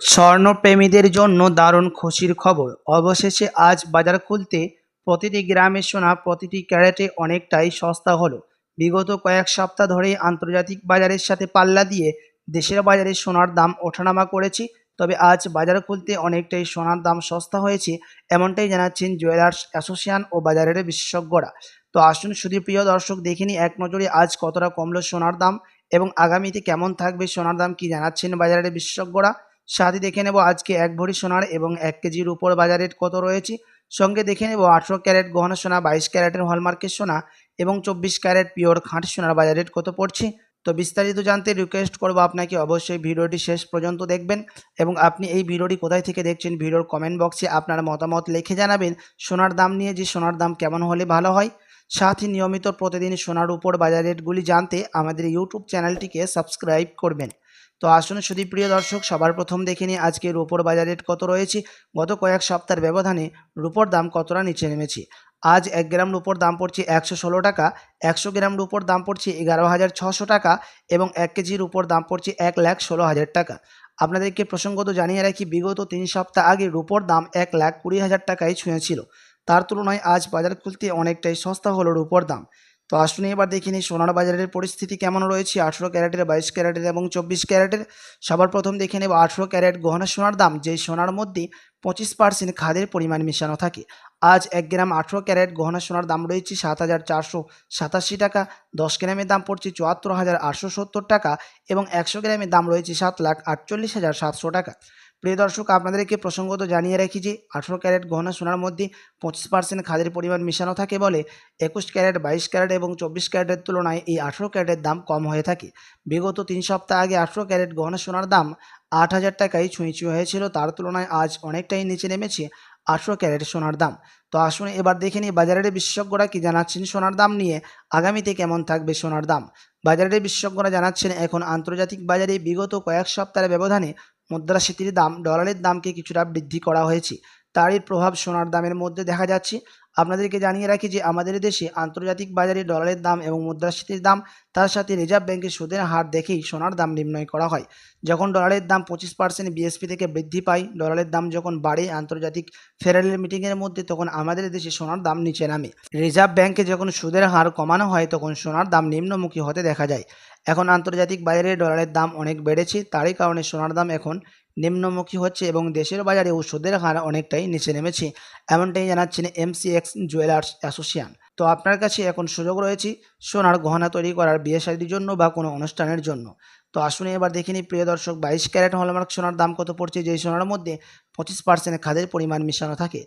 স্বর্ণপ্রেমীদের জন্য দারুণ খুশির খবর। অবশেষে আজ বাজার খুলতে প্রতিটি গ্রামের সোনা, প্রতিটি ক্যারেটে অনেকটাই সস্তা হলো। বিগত কয়েক সপ্তাহ ধরেই আন্তর্জাতিক বাজারের সাথে পাল্লা দিয়ে দেশের বাজারে সোনার দাম ওঠানামা করেছে, তবে আজ বাজার খুলতে অনেকটাই সোনার দাম সস্তা হয়েছে, এমনটাই জানাচ্ছেন জুয়েলার্স অ্যাসোসিয়েশন ও বাজারের বিশেষজ্ঞরা। তো আসুন শুধু প্রিয় দর্শক দেখে নিই এক নজরে আজ কতটা কমলো সোনার দাম এবং আগামীতে কেমন থাকবে সোনার দাম কি জানাচ্ছেন বাজারের বিশেষজ্ঞরা। সাথে দেখে নেব আজকে এক ভরি সোনার এবং এক কেজির উপর বাজার রেট কত রয়েছে। সঙ্গে দেখে নেব আঠেরো ক্যারেট গহনা সোনা, বাইশ ক্যারেটের হলমার্কের সোনা এবং চব্বিশ ক্যারেট পিওর খাঁটি সোনার বাজার রেট কত পড়ছে। তো বিস্তারিত জানতে রিকোয়েস্ট করব আপনাকে অবশ্যই ভিডিওটি শেষ পর্যন্ত দেখবেন এবং আপনি এই ভিডিওটি কোথায় থেকে দেখছেন ভিডিওর কমেন্ট বক্সে আপনার মতামত লিখে জানাবেন। সোনার দাম নিয়ে যে সোনার দাম কেমন হলে ভালো হয়, সাথে নিয়মিত প্রতিদিন সোনার উপর বাজার রেটগুলি জানতে আমাদের ইউটিউব চ্যানেলটিকে সাবস্ক্রাইব করবেন। তো আসুন শুধু প্রিয় দর্শক, সবার প্রথম দেখে নিই আজকে রুপোর বাজার রেট কত রয়েছে। গত কয়েক সপ্তাহের ব্যবধানে রুপোর দাম কতটা নিচে নেমেছে? আজ এক গ্রাম রুপোর দাম পড়ছে একশো ষোলো টাকা, একশো গ্রাম রুপোর দাম পড়ছে এগারো হাজার ছশো টাকা এবং এক কেজির উপর দাম পড়ছে এক লাখ ষোলো হাজার টাকা। আপনাদেরকে প্রসঙ্গত জানিয়ে রাখি, বিগত তিন সপ্তাহ আগে রুপোর দাম এক লাখ কুড়ি হাজার টাকায় ছুঁয়েছিল। তার তুলনায় আজ বাজার খুলতে অনেকটাই সস্তা হলো রুপোর দাম। তো আসুন এবার দেখে নিই সোনার বাজারের পরিস্থিতি কেমন রয়েছে। আঠেরো ক্যারেটের, বাইশ ক্যারেটের এবং চব্বিশ ক্যারেটের। সবার প্রথম দেখে নেব আঠেরো ক্যারেট গহনা সোনার দাম, যেই সোনার মধ্যে পঁচিশ পার্সেন্ট খাদের পরিমাণ মেশানো থাকে। আজ এক গ্রাম আঠেরো ক্যারেট গহনা সোনার দাম রয়েছে সাত হাজার চারশো সাতাশি টাকা। দশ গ্রামের দাম পড়ছে চুয়াত্তর হাজার আটশো সত্তর টাকা এবং একশো গ্রামের দাম রয়েছে সাত লাখ আটচল্লিশ হাজার সাতশো টাকা। প্রিয় দর্শক, আপনাদেরকে প্রসঙ্গত জানিয়ে রাখি যে, আঠেরো ক্যারেট গহনা সোনার মধ্যে পঁচিশ পার্সেন্ট খাদের পরিমাণ মেশানো থাকে বলে একুশ ক্যারেট, বাইশ ক্যারেট এবং চব্বিশ ক্যারেটের তুলনায় এই আঠেরো ক্যারেটের দাম কম হয়ে থাকে। বিগত তিন সপ্তাহ আগে আঠেরো ক্যারেট গহনা সোনার দাম আট হাজার টাকায় ছুঁই ছুঁই হয়েছিল। তার তুলনায় আজ অনেকটাই নিচে নেমেছে আঠেরো ক্যারেট সোনার দাম। তো আসুন এবার দেখে নিই, বাজারের বিশেষজ্ঞরা কি জানাচ্ছেন সোনার দাম নিয়ে? আগামীতে কেমন থাকবে সোনার দাম? বাজারের বিশেষজ্ঞরা জানাচ্ছেন, এখন আন্তর্জাতিক বাজারে বিগত কয়েক সপ্তাহের ব্যবধানে মুদ্রাস্ফীতির দাম ডলারের দামকে কিছুটা বৃদ্ধি করা হয়েছে। তারই প্রভাব সোনার দামের মধ্যে দেখা যাচ্ছে। আপনাদেরকে জানিয়ে রাখি যে আমাদের দেশে আন্তর্জাতিক বাজারে ডলারের দাম এবং মুদ্রাস্ফীতির দাম, তার সাথে রিজার্ভ ব্যাংকের সুদের হার দেখেই সোনার দাম নির্ণয় করা হয়। যখন ডলারের দাম পঁচিশ পার্সেন্ট বিএসপি থেকে বৃদ্ধি পায় ডলারের দাম যখন বাড়ে আন্তর্জাতিক ফেডারেল মিটিংয়ের মধ্যে, তখন আমাদের দেশে সোনার দাম নিচে নামে। রিজার্ভ ব্যাংকে যখন সুদের হার কমানো হয়, তখন সোনার দাম নিম্নমুখী হতে দেখা যায়। এখন আন্তর্জাতিক বাজারে ডলারের দাম অনেক বেড়েছে, তারই কারণে সোনার দাম এখন নিম্নমুখী হচ্ছে এবং দেশের বাজারে ওষুধের হার অনেকটাই নিচে নেমেছে, এমনটাই জানাচ্ছেন এমসিএক্স জুয়েলার্স অ্যাসোসিয়েশন। তো আপনার কাছে এখন সুযোগ রয়েছে সোনার গহনা তৈরি করার বিয়ে শাড়ির জন্য বা কোনো অনুষ্ঠানের জন্য। তো আসুন এবার দেখে নিই, প্রিয় দর্শক, বাইশ ক্যারেট হলমার্ক সোনার দাম কত পড়ছে? যেই সোনার মধ্যে পঁচিশ পার্সেন্ট খাদের পরিমাণ মেশানো থাকে।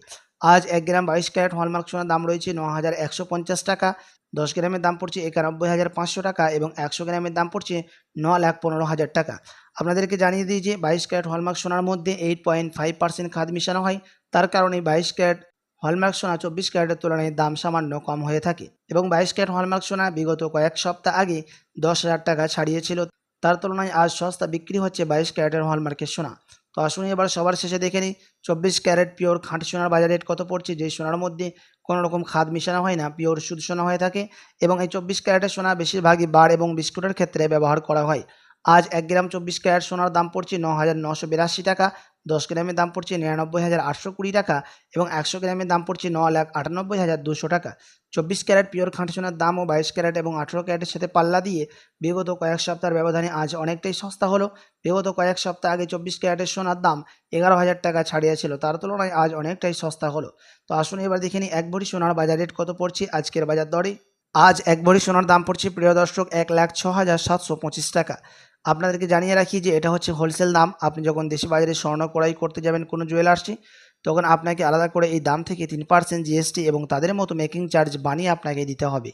আজ এক গ্রাম বাইশ ক্যারেট হলমার্ক সোনার দাম রয়েছে ন হাজার একশো পঞ্চাশ টাকা। দশ গ্রামের দাম পড়ছে একানব্বই হাজার পাঁচশো টাকা এবং একশো গ্রামের দাম পড়ছে ন লাখ পনেরো হাজার টাকা। আপনাদেরকে জানিয়ে দিই যে বাইশ ক্যারেট হলমার্ক সোনার মধ্যে এইট পয়েন্ট ফাইভ পার্সেন্ট খাদ মিশানো হয়। তার কারণে বাইশ ক্যারেট হলমার্ক সোনা চব্বিশ ক্যারেটের তুলনায় দাম সামান্য কম হয়ে থাকে এবং বাইশ ক্যারেট হলমার্ক সোনা বিগত কয়েক সপ্তাহ আগে দশ হাজার টাকা ছাড়িয়েছিল। তার তুলনায় আজ সস্তা বিক্রি হচ্ছে বাইশ ক্যারেটের হলমার্কের সোনা। তো আসুন এবার সবার শেষে দেখে নিই। চব্বিশ ক্যারেট পিওর খাঁটি সোনার বাজার রেট কত পড়ছে? যে সোনার মধ্যে কোনো রকম খাদ মিশানো হয় না, পিওর সুদ সোনা হয়ে থাকে এবং এই চব্বিশ ক্যারেটের সোনা বেশিরভাগই বার এবং বিস্কুটের ক্ষেত্রে ব্যবহার করা হয়। আজ এক গ্রাম চব্বিশ ক্যারেট সোনার দাম পড়ছে ন হাজার নশো বিরাশি টাকা। দশ গ্রামের দাম পড়ছে নিরানব্বই হাজার আটশো কুড়ি টাকা এবং একশো গ্রামের দাম পড়ছে ন লাখ আটানব্বই হাজার দুশো টাকা। চব্বিশ ক্যারেট পিওর খাঁটি সোনার দাম ও বাইশ ক্যারেট এবং আঠেরো ক্যারেটের সাথে পাল্লা দিয়ে বিগত কয়েক সপ্তাহের ব্যবধানে আজ অনেকটাই সস্তা হলো। বিগত কয়েক সপ্তাহ আগে চব্বিশ ক্যারেটের সোনার দাম এগারো হাজার টাকা ছাড়িয়েছিল তার তুলনায় আজ অনেকটাই সস্তা হলো। তো আসুন এবার দেখে নিই এক ভরি সোনার বাজার রেট কত পড়ছে আজকের বাজার দরে। আজ এক ভরি সোনার দাম পড়ছে প্রিয় দর্শক এক লাখ ছ হাজার সাতশো পঁচিশ টাকা। আপনাদেরকে জানিয়ে রাখি যে এটা হচ্ছে হোলসেল দাম। আপনি যখন দেশি বাজারে স্বর্ণ ক্রয় করতে যাবেন কোনো জুয়েলার্সে তখন আপনাকে আলাদা করে এই দাম থেকে তিন পার্সেন্ট জিএসটি এবং তাদের মতো মেকিং চার্জ বানিয়ে আপনাকে দিতে হবে।